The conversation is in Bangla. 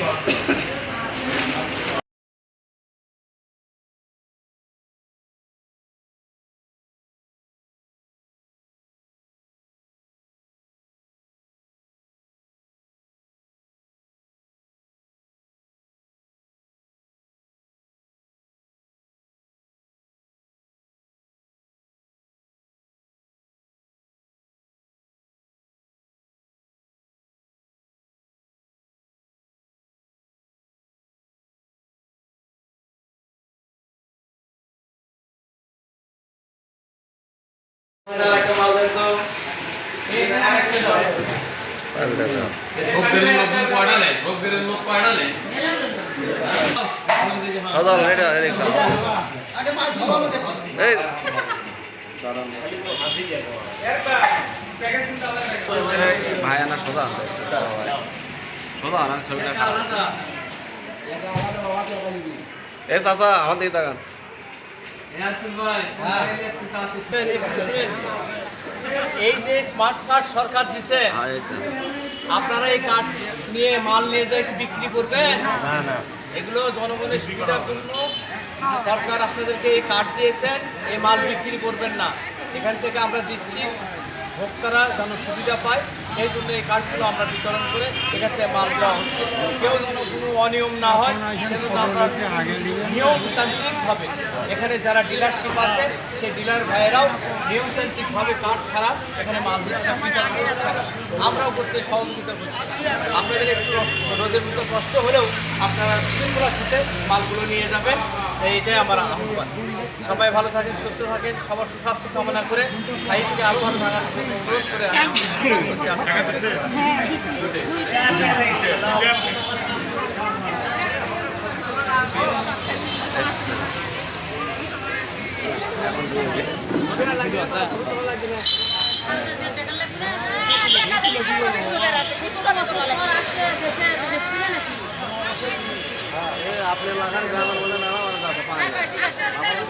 はい。ভাই আনা সোজা। সোজা আনা ছবিটা। এ চাচা আমার দিকে তাকান। এই যে স্মার্ট কার্ড সরকার দিছে। আপনারা এই কার্ড নিয়ে মাল নিয়ে যায় বিক্রি করবেন, এগুলো জনগণের সুবিধার জন্য সরকার আপনাদেরকে এই কার্ড দিয়েছেন, এই মাল বিক্রি করবেন না এখান থেকে আমরা দিচ্ছি ভোক্তারা যেন সুবিধা পায়, সেই জন্য এই কার্ডগুলো আমরা বিতরণ করে এক্ষেত্রে মাল দেওয়া হচ্ছে। কেউ যেন কোনো অনিয়ম না হয় সেজন্য আমরা নিয়মতান্ত্রিকভাবে এখানে যারা ডিলারশিপ আছে, সেই ডিলার ভাইয়েরাও নিয়মতান্ত্রিকভাবে কার্ড ছাড়া এখানে মাল দিচ্ছে আমরাও করতে সহযোগিতা করছি। আপনাদের একটু রোদের মতো কষ্ট হলেও আপনারা শৃঙ্খলার সাথে মালগুলো নিয়ে যাবেন। এইটাই আমার আহ্বান। সবাই ভালো থাকেন সুস্থ থাকেন সবার সুস্বাস্থ্য কামনা করে সাহিত্যকে আরও ভালো থাকার জন্য অনুরোধ করে আমি আপনি লাগান গ্রামের বলে ঠিক আছে